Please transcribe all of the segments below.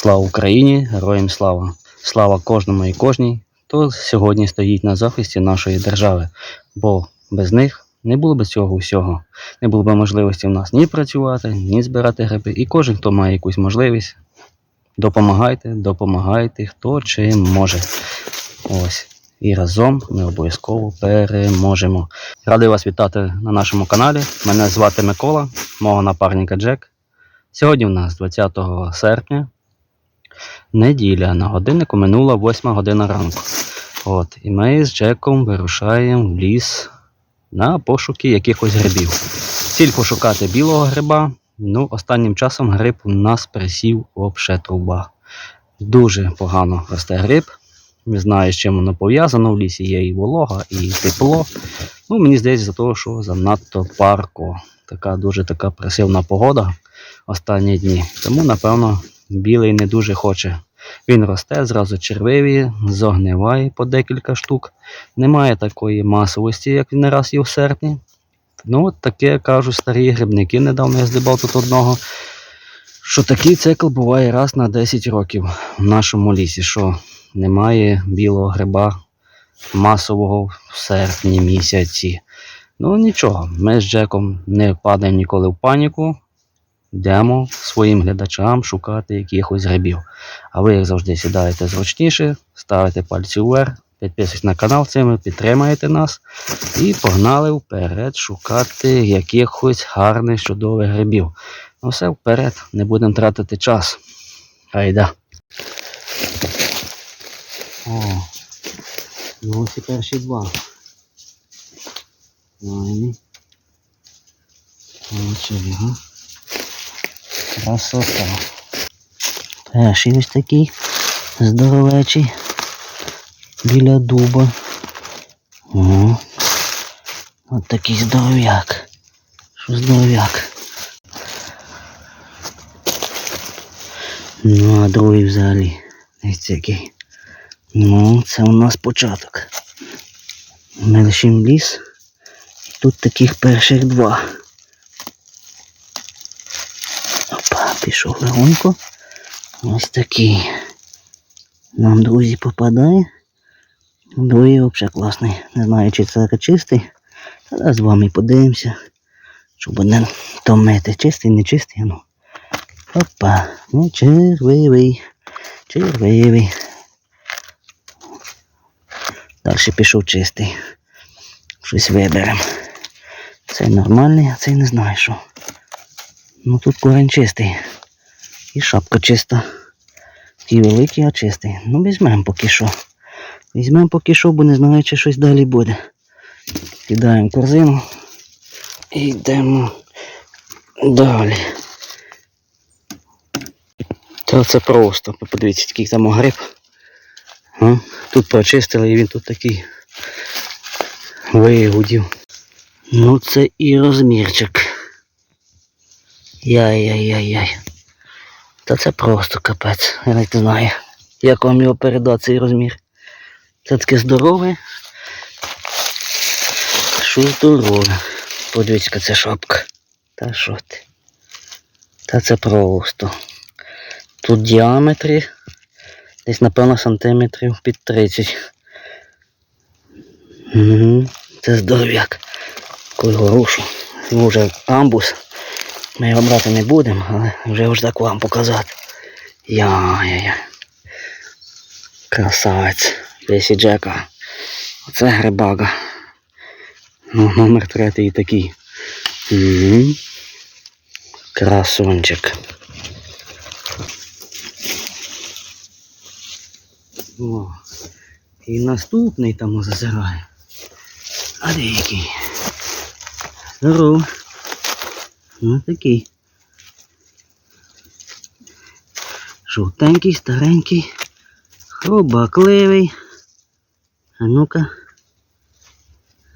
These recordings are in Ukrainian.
Слава Україні, героям слава! Слава кожному і кожній, хто сьогодні стоїть на захисті нашої держави, бо без них не було б цього всього. Не було б можливості в нас ні працювати, ні збирати гриби. І кожен, хто має якусь можливість, допомагайте, допомагайте, хто чим може. Ось. І разом ми обов'язково переможемо. Радий вас вітати на нашому каналі. Мене звати Микола, мого напарника Джек. Сьогодні у нас 20 серпня, неділя. На годиннику минула 8 година ранку. От, і ми з Джеком вирушаємо в ліс на пошуки якихось грибів. Ціль пошукати білого гриба. Ну, останнім часом гриб у нас присів вообще труба. Дуже погано росте гриб. Не знаю, з чим воно пов'язано. В лісі є і волога, і тепло. Ну, мені здається, за того, що занадто парко. Така дуже така пресивна погода останні дні. Тому, напевно, білий не дуже хоче. Він росте, зразу червивіє, зогниває по декілька штук. Немає такої масовості, як він раз є в серпні. Ну, от таке кажуть старі грибники. Недавно я здибав тут одного. Що такий цикл буває раз на 10 років в нашому лісі, що немає білого гриба масового в серпні місяці. Ну нічого, ми з Джеком не падаємо ніколи в паніку. Йдемо своїм глядачам шукати якихось грибів. А ви, як завжди, сідаєте зручніше, ставите пальці вверх, підписуйтесь на канал, цим підтримаєте нас. І погнали вперед шукати якихось гарних чудових грибів. Ну все вперед, не будемо тратити час. Айда. О, ну ось і перші два. Файний. Ось Красота. Перший ось такий здоровечий. Біля дуба. О. От такий здоров'як. Що здоров'як. Ну, а другий взагалі. Ось який. Ну, це у нас початок. Ми лишимо ліс. І тут таких перших два. Опа, пішов легонько. Ось такий. Нам, друзі, попадає. Другий взагалі класний. Не знаю, чи це чистий. Зараз з вами подивимося. Щоб не томити. Чистий, не чистий. Ну. Опа, не червивий. Червивий. Далі пішов чистий. Щось виберемо. Цей нормальний, а цей не знаю що. Ну тут корень чистий. І шапка чиста. Такий великий, а чистий. Ну візьмемо поки що. Візьмемо поки що, бо не знаю, чи щось далі буде. Кидаємо корзину і йдемо далі. Та це просто. Подивіться, який там гриб. А? Тут почистили і він тут такий вигудів. Ну це і розмірчик. Яй-яй-яй-яй. Та це просто капець. Я навіть не знаю, як вам його передати цей розмір. Це таке здорове. Що здорове. Подивіться, це шапка. Та що ти? Та це просто. Тут діаметрі десь, напевно, сантиметрів під 30. Угу. Це здоров'як. Коли горушу. Ну, вже амбус. Ми його брати не будемо, але вже ось так вам показати. Я-я-я. Красавець. Десі Джека. Оце грибага. Ну, номер третій такий. Угу. Красунчик. О, і наступний там зазирає. А де який? Ну такий. Жовтенький, старенький, хробакливий. А ну-ка.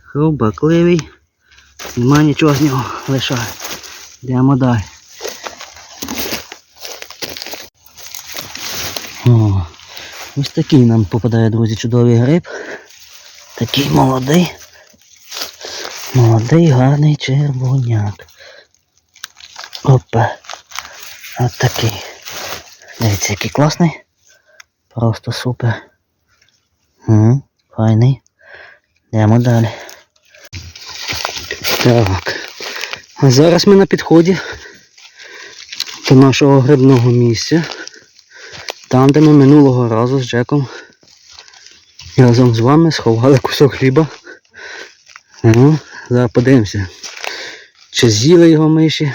Хробакливий. Нема нічого з нього лишає. Йдемо далі. О, ось такий нам попадає, друзі, чудовий гриб. Такий молодий. Молодий гарний червоняк. Опа. От такий. Дивіться, який класний. Просто супер. Угу, файний. Йдемо далі. Так. А зараз ми на підході до нашого грибного місця. Там, де ми минулого разу з Джеком разом з вами сховали кусок хліба. Ну, зараз подивимося. Чи з'їли його миші?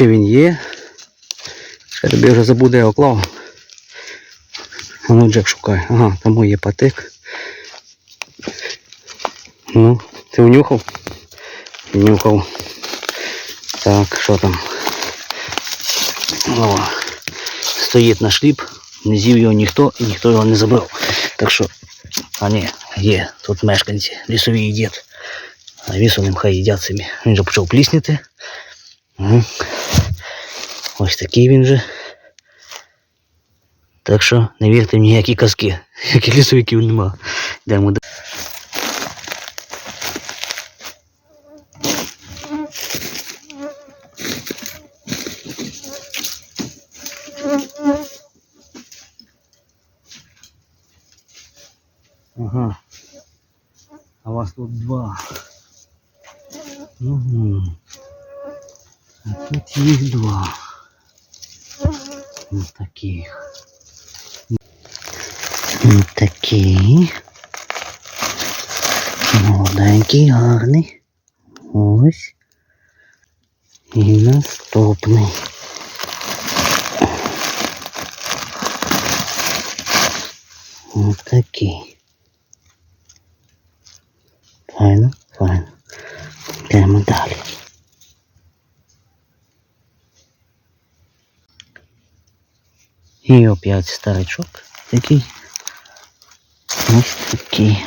Чи він є? Ще тобі вже забуде оклав. А ну Джек шукай. Ага, там є патик. Ну, ти унюхав? Нюхав. Так, що там? О, стоїть наш хліб, не з'їв його ніхто і ніхто його не забрав. Так що, а ні, є тут мешканці, лісові їдять. А вісу ним хай їдять собі. Він вже почав плісніти. Ось такий він же. Так що не вірте в ніякі казки, які лісовиків нема. Йдемо далі. Ага. А вас тут два. Угу. А тут їх два. Ось таких. Ось такий. Молоденький, гарний. Ось. І наступний. Ось такий. Файно, файно. Йдемо далі. І опять старичок такий. Ось такий.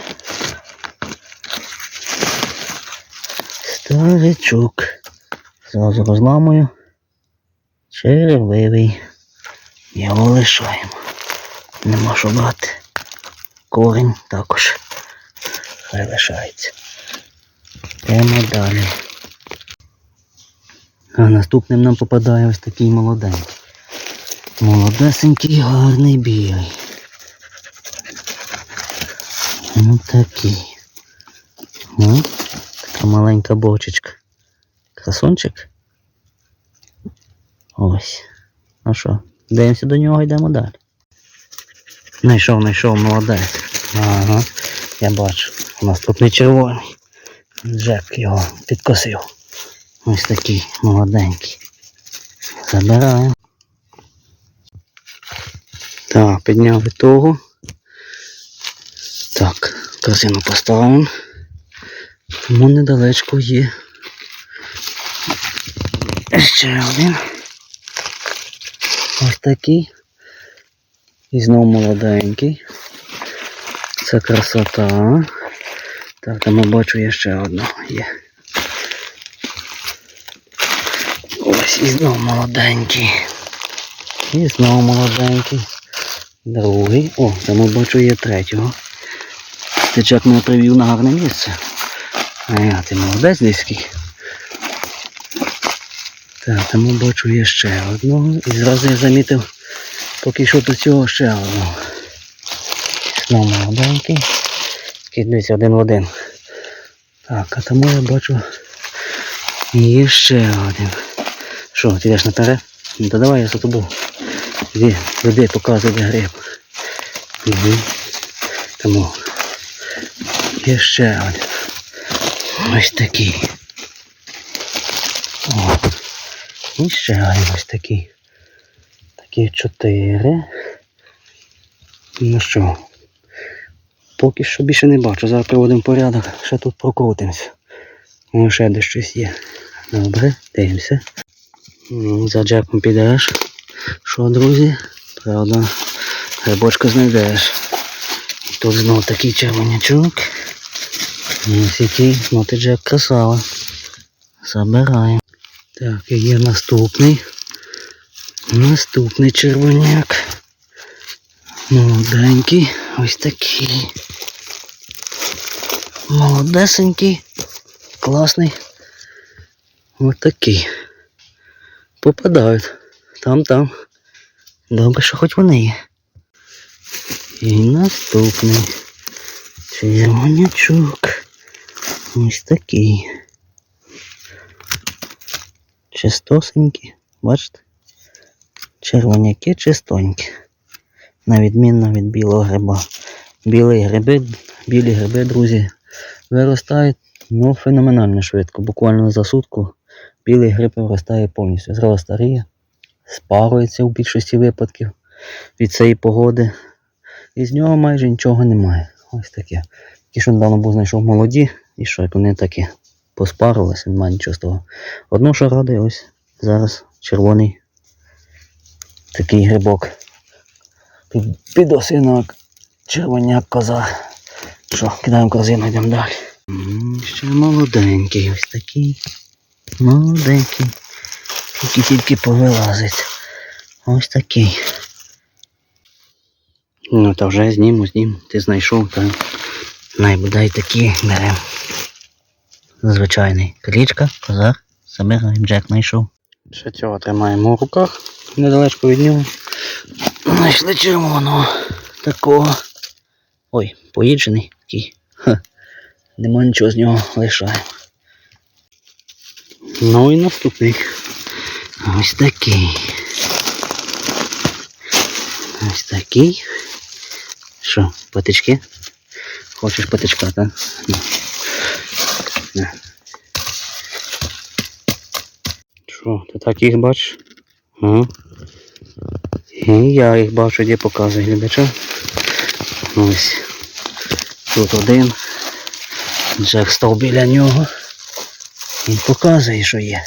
Старичок. Зразу розламую. Червивий. Його лишаємо. Нема що брати. Корінь також. Хай лишається. Йдемо далі. А наступним нам попадає ось такий молоденький. Молодесенький, гарний білий. Ось такий. О, така маленька бочечка. Красончик. Ось. Ну що, дивимося до нього, йдемо далі. Знайшов, знайшов молодець. Ага, я бачу. Наступний червоний. Джек його підкосив. Ось такий молоденький. Забираємо. Так, підняли того. Так, корзину поставимо. Тому недалечко є. Ще один. Ось такий. І знову молоденький. Це красота. Так, там я бачу є ще одного є. Ось і знову молоденький. І знову молоденький. Другий. О, там бачу є третього. Тичак мене привів на гарне місце. А я ти молодець диський. Так, там я бачу є ще одного. І зразу я замітив, поки йшов до цього ще одного. Знову молоденький. Дивіться, один в один. Так, а тому я бачу є ще один. Що, ти йдеш наперед? То давай я за тобою. Іди, веди, показуй гриб. Угу. Тому є ще один. Ось такий. О. І ще один ось такий. Такі чотири. Ну що, поки що більше не бачу. Зараз приводимо порядок, ще тут прокрутимося. Може ще де щось є. Добре, дивимося. Ну, За джеком підеш. Що, друзі? Правда, грибочка знайдеш. І тут знов такий червонячок. Ось який, ну ти джек красава. Забираємо. Так, і є наступний. Наступний червоняк. Молоденький. Ось такий. Молодесенький. Класний. Ось такий. Попадають. Там, там. Добре, що хоч вони є. І наступний. Червонячок. Ось такий. Чистосенькі, бачите? Червоняки чистонькі. На відмінно від білого гриба. Білі гриби, білі гриби, друзі, виростають ну, феноменально швидко. Буквально за сутку білий гриб виростає повністю. Зразу старіє, спарується у більшості випадків від цієї погоди. І з нього майже нічого немає. Ось таке. Ті, що недавно був знайшов молоді, і що, як вони такі поспарувалися, немає нічого з того. Одно, що радує, ось зараз червоний такий грибок. Під, підосинок, червоняк коза. Що, кидаємо корзину, йдемо далі. Ще молоденький, ось такий. Молоденький. Тільки-тільки повилазить. Ось такий. Ну, та вже зніму, зніму. Ти знайшов, та найбодай такі беремо. Звичайний. Клічка, козар, забираємо, Джек знайшов. Ще цього тримаємо в руках, недалечко від нього. Знайшли червоного. Такого. Ой, поїджений такий. Ха. Нема нічого з нього лишаємо. Ну і наступний. Ось такий. Ось такий. Що, патички? Хочеш патичка, так? На. Що, ти так їх бачиш? І я їх бачу, де показує глядача. Ось. Тут один. Джек став біля нього. Він показує, що є.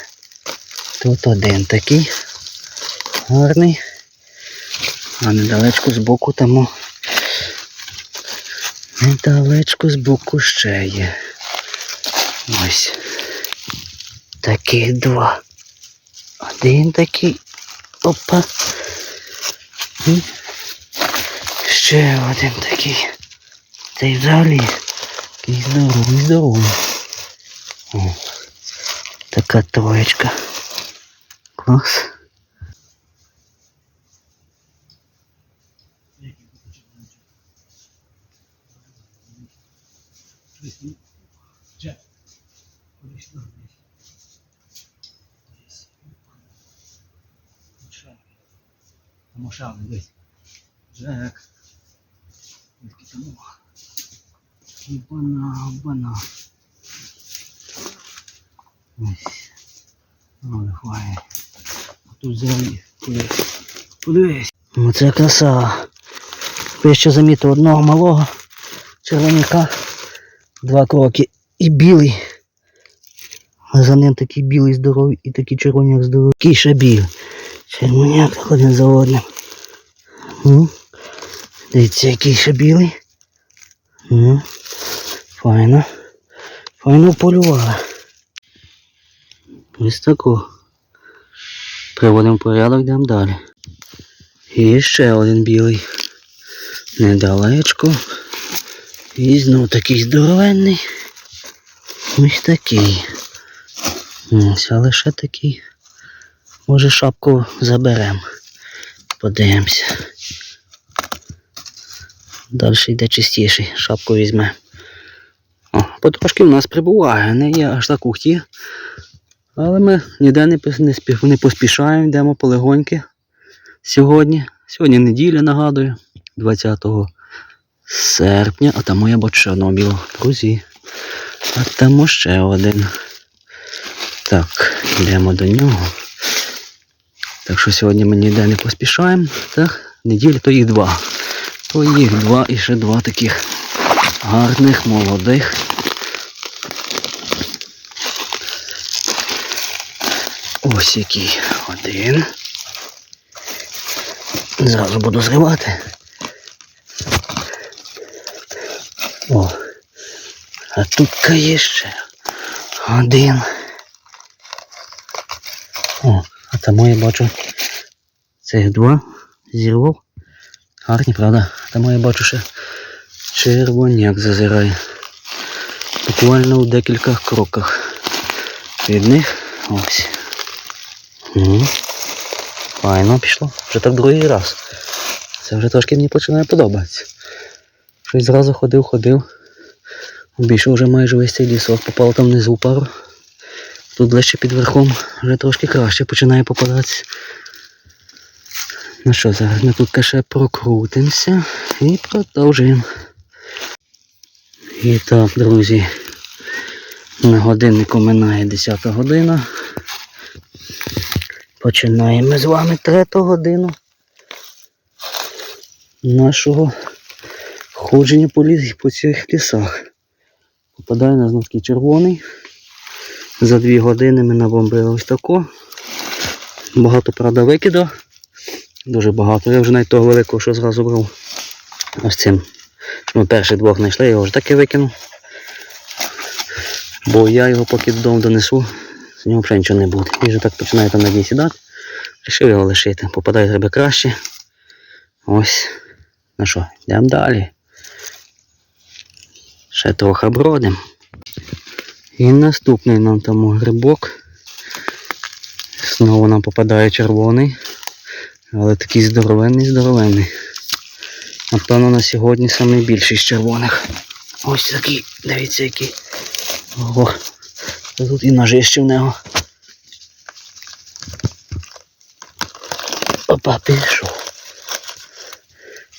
Тут один такий гарний. А недалечко з боку тому. Недалечко з боку ще є. Ось. Таких два. Один такий. Опа. І ще один такий. Та й взагалі. Такий здоровий, здоровий. О, така троєчка. Клас. Мошав, дивись. Джек. Бана, бана. Ось. Ой, хвай. Тут взагалі. Подивись. Оце краса. Ви ще замітив одного малого червоняка. Два кроки. І білий. За ним такий білий здоровий і такий червоняк здоровий. Такий ще білий. Червоняк один за одним. Ну, дивіться, який ще білий. Ну, файно. Файно полювали. Ось тако. Приводимо порядок, йдемо далі. І ще один білий. Недалечко. І знов такий здоровенний. Ось такий. Ось, але ще такий. Може шапку заберемо. Подивимося. Далі йде чистіший, шапку візьме. Потрошки в нас прибуває, не є аж так ухті. Але ми ніде не, не, поспішаємо, йдемо полегоньки сьогодні. Сьогодні неділя, нагадую, 20 серпня, а там я бачу ще одного білого. Друзі. А там ще один. Так, йдемо до нього. Так що сьогодні ми ніде не поспішаємо. Так, неділя то їх два. То їх два і ще два таких гарних, молодих. Ось який один. Зразу буду зривати. О. А тут є ще один. О, а тому я бачу цих два зірвав. Гарні, правда? Тому я бачу ще червоняк зазирає. Буквально у декілька кроках від них. Ось. Угу. Файно пішло. Вже так другий раз. Це вже трошки мені починає подобатися. Щось зразу ходив, ходив. Обійшов вже майже весь цей лісок, попав там внизу пару. Тут ближче під верхом вже трошки краще починає попадатися. Ну що, зараз ми тут ще прокрутимося і продовжуємо. І так, друзі, на годиннику минає 10 година. Починаємо з вами трету годину нашого ходження по, ліс, по цих лісах. Попадає на знов такий червоний. За дві години ми набомбили ось тако. Багато, правда, викидав. Дуже багато. Я вже навіть того великого, що зразу брав. Ось цим. Ми перших двох знайшли, я його вже таки викинув. Бо я його поки додому донесу, з нього взагалі нічого не буде. Він вже так починає там на дні сідати. Рішив його лишити. Попадає гриби краще. Ось. Ну що, йдемо далі. Ще трохи бродимо. І наступний нам там грибок. Знову нам попадає червоний. Але такий здоровенний, здоровенний. Напевно, на сьогодні найбільший з червоних. Ось такий, дивіться який. Ого. Тут і ножище в нього. Опа, пішов.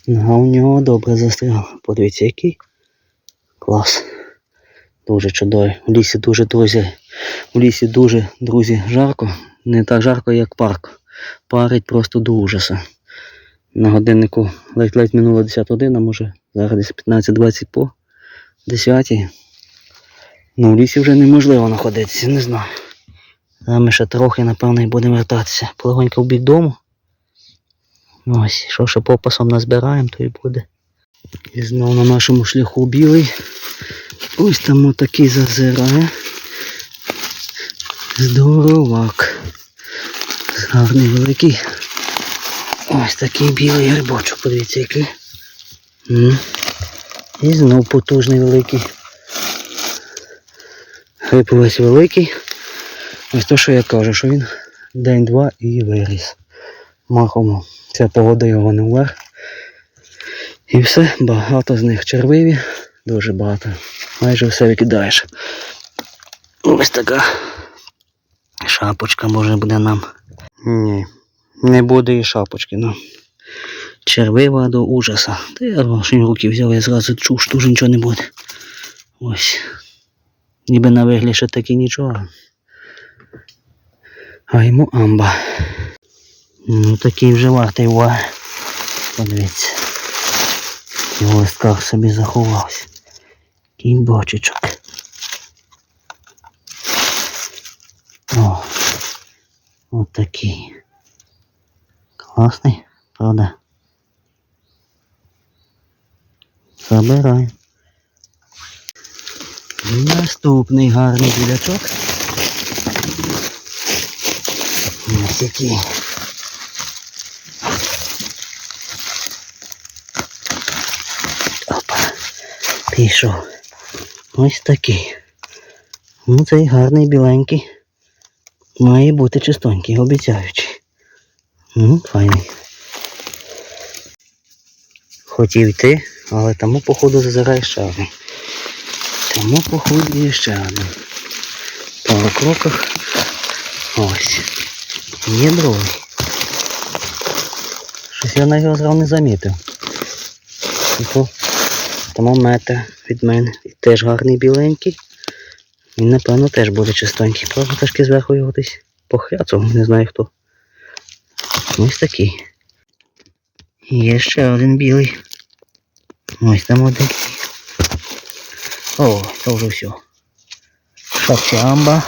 Нога у нього добре застряла. Подивіться, який. Клас. Дуже чудовий. У лісі дуже, друзі. У лісі дуже, друзі, жарко. Не так жарко, як парк. Парить просто до ужаса. На годиннику ледь-ледь минула 10 година, може зараз десь 15-20 по 10. Ну, в лісі вже неможливо знаходитися, не знаю. Зараз ми ще трохи, напевно, і будемо вертатися. Полегонько в бік дому. Ось, що ще попасом назбираємо, то і буде. І знову на нашому шляху білий. Ось там отакий зазирає. Здоровак. Гарний великий. Ось такий білий грибочок, подивіться який. І знов потужний великий. Весь великий. Ось то, що я кажу, що він день-два і виріс. Махом ця погода його не вверх. І все, багато з них червиві, дуже багато. Майже все викидаєш. Ось така шапочка може буде нам. Ні, не буде і шапочки, ну. Червива до ужаса. Та я ваші руки взяв, я зразу чув, що нічого не буде. Ось. Ніби на вигляд ще таки нічого. А йому амба. Ну такий вже вартий уваги. Подивіться. В листках собі заховався. Такий бочечок. О, от такий. Класний, правда? Забирай. Наступний гарний білячок. Ось який. Опа. Пішов. Ось такий. Ну, цей гарний біленький. Має бути чистонький, обіцяючий. Ну, файний. Хотів йти, але тому, походу, зазирає один. Тому, походу, є ще один. Пару кроках. Ось. Є другий. Щось я навіть його зразу не замітив. Типу, тому метр від мене. І теж гарний біленький. Він, напевно, теж буде чистенький. Правда, трошки зверху його десь похряцав, не знаю хто. Ось такий. Є ще один білий. Ось там один. О, це вже все. Шапці амба.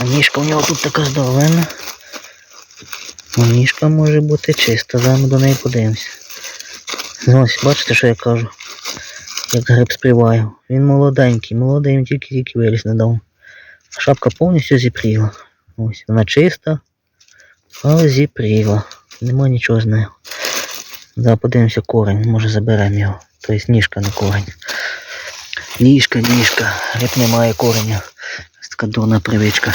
А ніжка у нього тут така здоровенна. А ніжка може бути чиста, зараз ми до неї подивимося. Ну, Ось, бачите, що я кажу? Як гриб співаю. Він молоденький, молодий, він тільки-тільки виріс недавно. А шапка повністю зіпріла. Ось, вона чиста, але зіпріла. Нема нічого з нею. Зараз подивимося корень, може заберемо його. Тобто ніжка не корень. Ніжка, ніжка, гриб не має кореня. Ось така дурна привичка.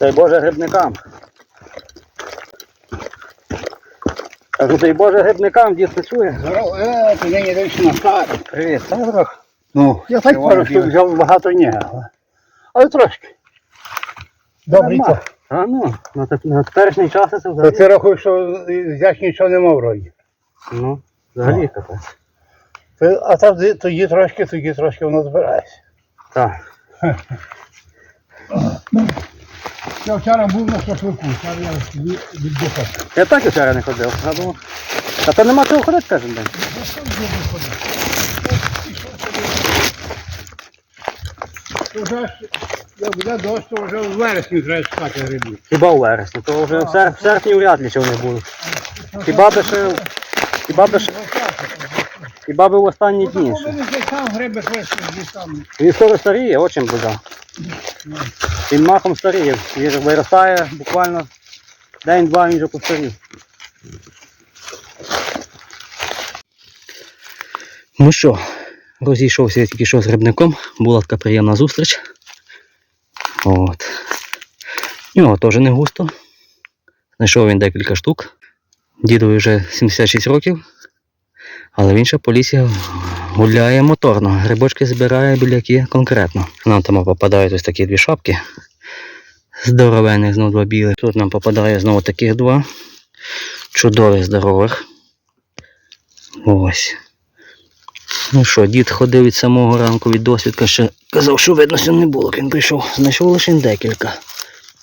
Дай Боже грибникам. Кажу, дай Боже грибникам, дід не чує. Здорово, е, ти нині дивишся на. Привіт, та трохи. Ну, я так Іван кажу, що Іванович. взяв багато ні, але, але трошки. Добрий Нормально. А ну, на, теп- на теперішній час це То взагалі. ти рахуєш, що взяш нічого нема вроді. Ну, взагалі капець. Ти- А там тоді- тоді трошки, тоді трошки воно збирається. Так. Я вчора був на шашлику, там я віддихав. Я так і вчора не ходив. Я думав. А то нема чого ходити кожен день. То вже ж, як буде дощ, то вже в вересні треба шукати грибів. Хіба у вересні, то вже в, сер- в серпні вряд ли чого не буде. Хіба би ще, хіба би ще, хіба би в останні дні ще. Вони десь там гриби там. Він скоро старіє, очень буде. Він махом старіє, він же виростає буквально день-два він вже постарів. Ну що, розійшовся я тільки що з грибником, була така приємна зустріч. От. Нього теж не густо. Знайшов він декілька штук. Дідові вже 76 років, але він ще по лісі гуляє моторно. Грибочки збирає біляки конкретно. Нам там попадають ось такі дві шапки. Здоровенних, знову два білих. Тут нам попадає знову таких два. Чудових, здорових. Ось. Ну що, дід ходив від самого ранку від досвідка, ще казав, що видно, що не було. Він прийшов. Знайшов лише декілька.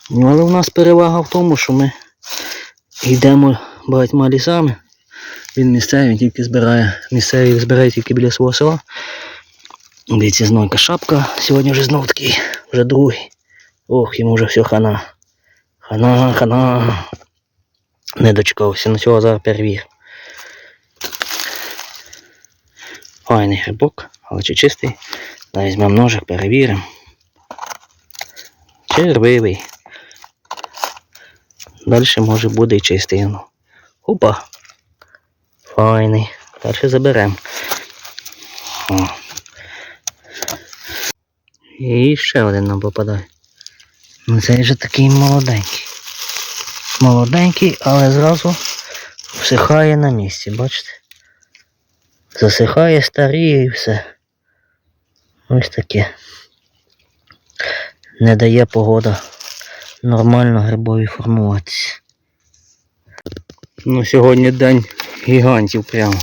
Ну, але в нас перевага в тому, що ми йдемо багатьма лісами. Він місцевий, тільки збирає. Місцевий збирає тільки біля свого села. Дивіться, знову яка шапка. Сьогодні вже знов такий, вже другий. Ох, йому вже все хана. Хана, хана. Не дочекався, на цього зараз перевір. Файний грибок, але чи чистий. Зараз візьмемо ножик, перевіримо. Червивий. Далі може буде і чистий. Опа. Файний. Далі заберемо. І ще один нам попадає. Ну цей вже такий молоденький. Молоденький, але зразу всихає на місці, бачите? Засихає, старіє і все. Ось таке. Не дає погода нормально грибові формуватися. Ну, сьогодні день гігантів прямо.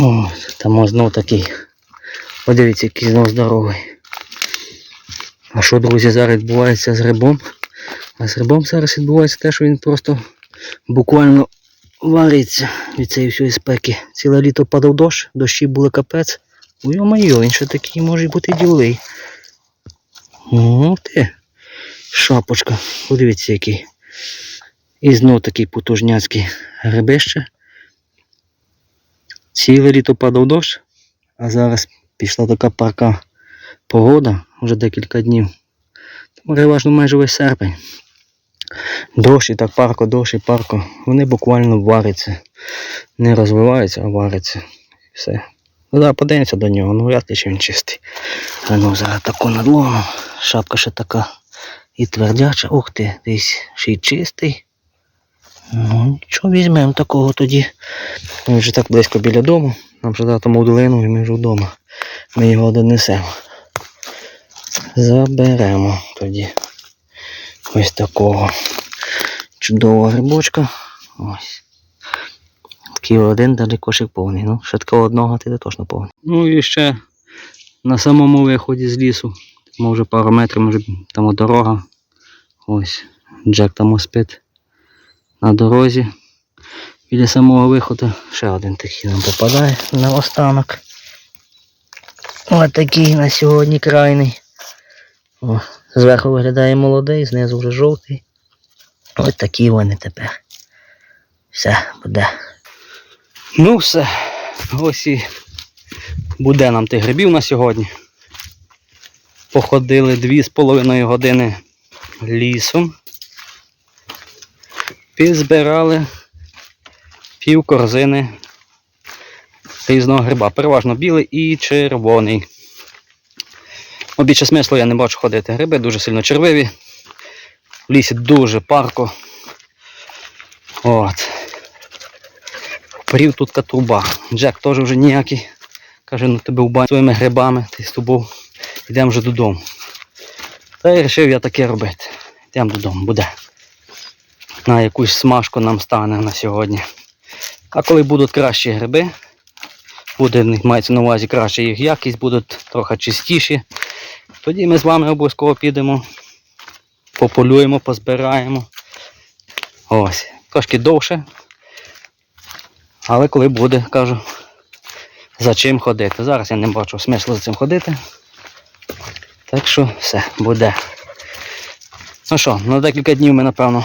О, там знов такий. Подивіться, який знов здоровий. А що, друзі, зараз відбувається з грибом? А з грибом зараз відбувається те, що він просто буквально вариться від цієї всієї спеки. Ціле літо падав дощ, дощі були капець. Ой, моє, він ще такий може бути ділий. Ну ти. Шапочка. Подивіться який. І знов такий потужняцький грибище. Ціле літо падав дощ, а зараз пішла така парка погода вже декілька днів. Тому переважно майже весь серпень. Дощ і так парко, дощ і парко. Вони буквально варяться. Не розвиваються, а варяться. Все. Ну да, подивимося до нього, ну вряд ли чи він чистий. А ну зараз таку надлому. Шапка ще така і твердяча. Ух ти, десь ще й чистий. Ну, що візьмемо такого тоді? Він вже так близько біля дому. Нам вже тому долину і ми вже вдома. Ми його донесемо. Заберемо тоді. Ось такого чудового грибочка. Ось. Такий один далі кошик повний. Ну, ще такого одного ти точно повний. Ну і ще на самому виході з лісу. Може пару метрів, може там дорога. Ось. Джек там спить на дорозі. Біля самого виходу ще один такий нам попадає на останок. Ось такий на сьогодні крайний. О, зверху виглядає молодий, знизу вже жовтий. Ось такі вони тепер. Все, буде. Ну все. Ось і буде нам тих грибів на сьогодні. Походили дві з половиною години лісом. Підзбирали пів корзини різного гриба. Переважно білий і червоний. Більше смислу я не бачу ходити. Гриби дуже сильно червиві. В лісі дуже парко. От. Прів тут труба. Джек теж вже ніякий. Каже, ну тебе в своїми грибами, ти з тобою йдемо вже додому. Та й вирішив я таке робити. Йдемо додому, буде. На якусь смажку нам стане на сьогодні. А коли будуть кращі гриби, буде мається на увазі краща їх якість, будуть трохи чистіші. Тоді ми з вами обов'язково підемо, пополюємо, позбираємо. Ось. Трошки довше. Але коли буде, кажу, за чим ходити. Зараз я не бачу смислу за цим ходити. Так що все, буде. Ну що, на декілька днів ми, напевно,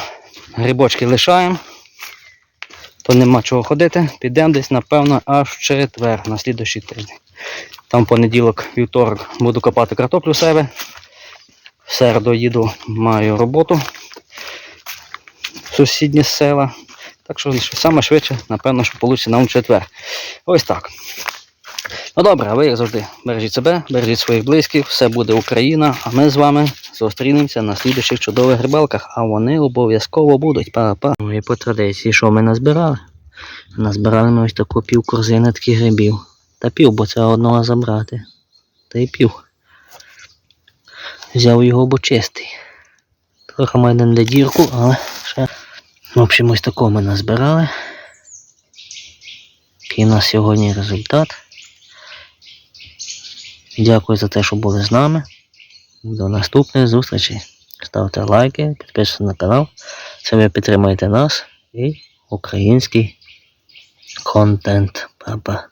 грибочки лишаємо. То нема чого ходити. Підемо десь, напевно, аж в четвер, на слідущий тиждень. Там понеділок, вівторок буду копати картоплю у себе. В середу їду, маю роботу в сусідні села. Так що саме швидше, напевно, що вийде нам четвер. Ось так. Ну добре, а ви, як завжди, бережіть себе, бережіть своїх близьких, все буде Україна, а ми з вами зустрінемося на слідуючих чудових рибалках, а вони обов'язково будуть. Па-па. Ну і по традиції, що ми назбирали? Назбирали ми ось таку пів корзини таких грибів. Та пів, бо це одного забрати. Та й пів. Взяв його, бо чистий. Трохи має для дірку, але ще. В общем, ось такого ми назбирали. Який у нас сьогодні результат. Дякую за те, що були з нами. До наступної зустрічі. Ставте лайки, підписуйтесь на канал. Це ви підтримуєте нас і український контент. Па-па.